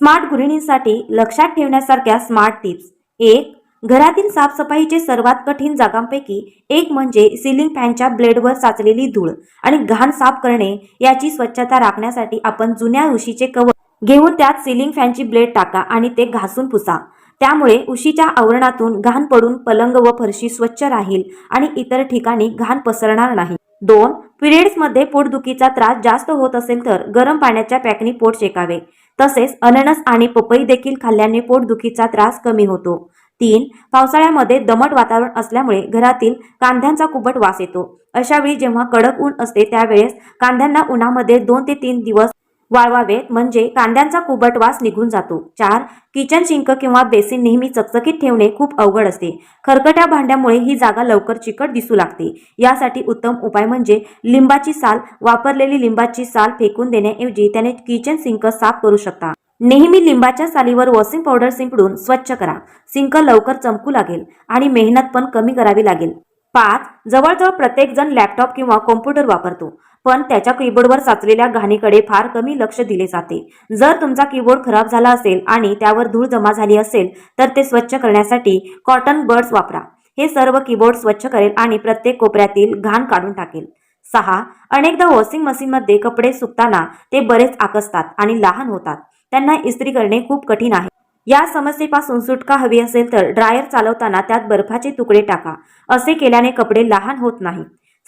Smart गृहिणींसाठी लक्षात ठेवण्यासारख्या smart tips. एक घरातील साफसफाईचे सर्वात कठीण जागांपैकी एक म्हणजे सिलिंग फॅनच्या ब्लेडवर साचलेली धूळ आणि घाण साफ करणे याची स्वच्छता राखण्यासाठी आपण जुन्या उशीचे कवर घेऊन त्यात सिलिंग फॅनची ब्लेड टाका आणि ते घासून पुसा. त्यामुळे उशीच्या आवरणातून घाण पडून पलंग व फरशी स्वच्छ राहील आणि इतर ठिकाणी घाण पसरणार नाही. दोन पिरियड्समध्ये पोटदुखीचा त्रास जास्त होत असेल तर गरम पाण्याच्या पॅकनी पोट शेकावे. तसेच अननस आणि पपई देखील खाल्ल्याने पोटदुखीचा त्रास कमी होतो. तीन पावसाळ्यामध्ये दमट वातावरण असल्यामुळे घरातील कांद्यांचा कुबट वास येतो. अशावेळी जेव्हा कडक ऊन असते त्यावेळेस कांद्यांना उन्हामध्ये दोन ते तीन दिवस वाळवावेत म्हणजे कांद्यांचा कुबट वास निघून जातो. चार किचन शिंक किंवा बेसिन नेहमी चकचकीत ठेवणे खूप अवघड असते. खरकट्या भांड्यामुळे ही जागा लवकर चिकट दिसू लागते. यासाठी उत्तम उपाय म्हणजे लिंबाची साल वापरलेली लिंबाची साल फेकून देण्याऐवजी त्याने किचन सिंक साफ करू शकता. नेहमी लिंबाच्या सालीवर वॉशिंग पावडर शिंपडून स्वच्छ करा. सिंक लवकर चमकू लागेल आणि मेहनत पण कमी करावी लागेल. पाच जवळजवळ प्रत्येक जण लॅपटॉप किंवा कॉम्प्युटर वापरतो. पण त्याच्या कीबोर्डवर साचलेल्या घाणीकडे फार कमी लक्ष दिले जाते. जर तुमचा कीबोर्ड खराब झाला असेल आणि त्यावर धूळ जमा झाली असेल तर ते स्वच्छ करण्यासाठी कॉटन बर्ड्स वापरा. हे सर्व कीबोर्ड स्वच्छ करेल आणि प्रत्येक कोपऱ्यातील घाण काढून टाकेल. सहा अनेकदा वॉशिंग मशीनमध्ये कपडे सुकताना ते बरेच आकसतात आणि लहान होतात. त्यांना इस्त्री करणे खूप कठीण आहे. या समस्येपासून सुटका हवी असेल तर ड्रायर चालवताना त्यात बर्फाचे तुकडे टाका. असे केल्याने कपडे लहान होत नाही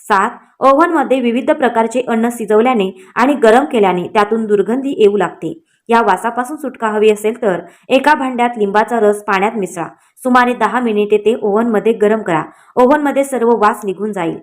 सात ओव्हनमध्ये विविध प्रकारचे अन्न शिजवल्याने आणि गरम केल्याने त्यातून दुर्गंधी येऊ लागते. या वासापासून सुटका हवी असेल तर एका भांड्यात लिंबाचा रस पाण्यात मिसळा. सुमारे दहा मिनिटे ते ओव्हनमध्ये गरम करा. ओव्हनमध्ये सर्व वास निघून जाईल.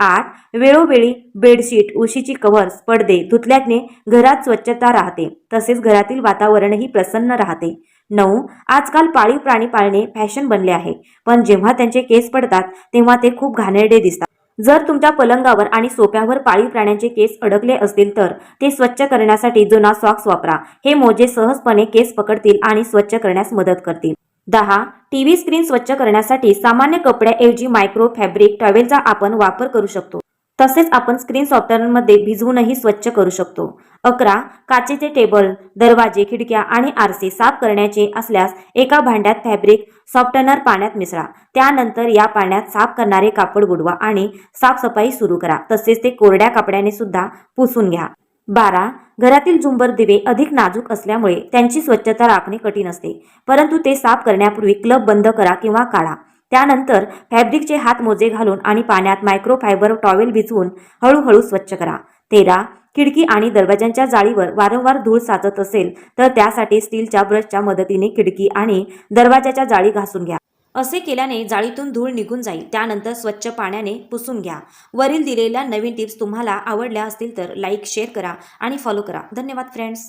आठ वेळोवेळी बेडशीट उशीची कव्हर्स पडदे धुतल्याने घरात स्वच्छता राहते. तसेच घरातील वातावरणही प्रसन्न राहते. नऊ आजकाल पाळीव प्राणी पाळणे फॅशन बनले आहे. पण जेव्हा त्यांचे केस पडतात तेव्हा ते खूप घाणेरडे दिसतात. जर तुमच्या पलंगावर आणि सोप्यावर पाळीव प्राण्यांचे केस अडकले असतील तर ते स्वच्छ करण्यासाठी जुना सॉक्स वापरा. हे मोजे सहजपणे केस पकडतील आणि स्वच्छ करण्यास मदत करतील. दहा टीव्ही स्क्रीन स्वच्छ करण्यासाठी सामान्य कपड्याऐवजी मायक्रो फॅब्रिक टॉवेलचा आपण वापर करू शकतो. तसेच आपण स्क्रीन सॉफ्टवेअरमध्ये भिजवूनही स्वच्छ करू शकतो. अकरा काचेचे टेबल दरवाजे खिडक्या आणि आरसे साफ करण्याचे असल्यास एका भांड्यात फॅब्रिक सॉफ्टनर पाण्यात मिसळा. त्यानंतर या पाण्यात साफ करणारे कापड बुडवा आणि साफसफाई सुरू करा. तसेच ते कोरड्या कपड्याने सुद्धा पुसून घ्या. बारा घरातील झुंबर दिवे अधिक नाजूक असल्यामुळे त्यांची स्वच्छता राखणे कठीण असते. परंतु ते साफ करण्यापूर्वी क्लब बंद करा किंवा काढा. त्यानंतर फॅब्रिकचे हात मोजे घालून आणि पाण्यात मायक्रोफायबर टॉवेल भिजवून हळूहळू स्वच्छ करा. तेरा खिडकी आणि दरवाजांच्या जाळीवर वारंवार धूळ साचत असेल तर त्यासाठी स्टीलच्या ब्रशच्या मदतीने खिडकी आणि दरवाजाच्या जाळी घासून घ्या. असे केल्याने जाळीतून धूळ निघून जाईल. त्यानंतर स्वच्छ पाण्याने पुसून घ्या. वरील दिलेल्या नवीन टिप्स तुम्हाला आवडल्या असतील तर लाईक शेअर करा आणि फॉलो करा. धन्यवाद फ्रेंड्स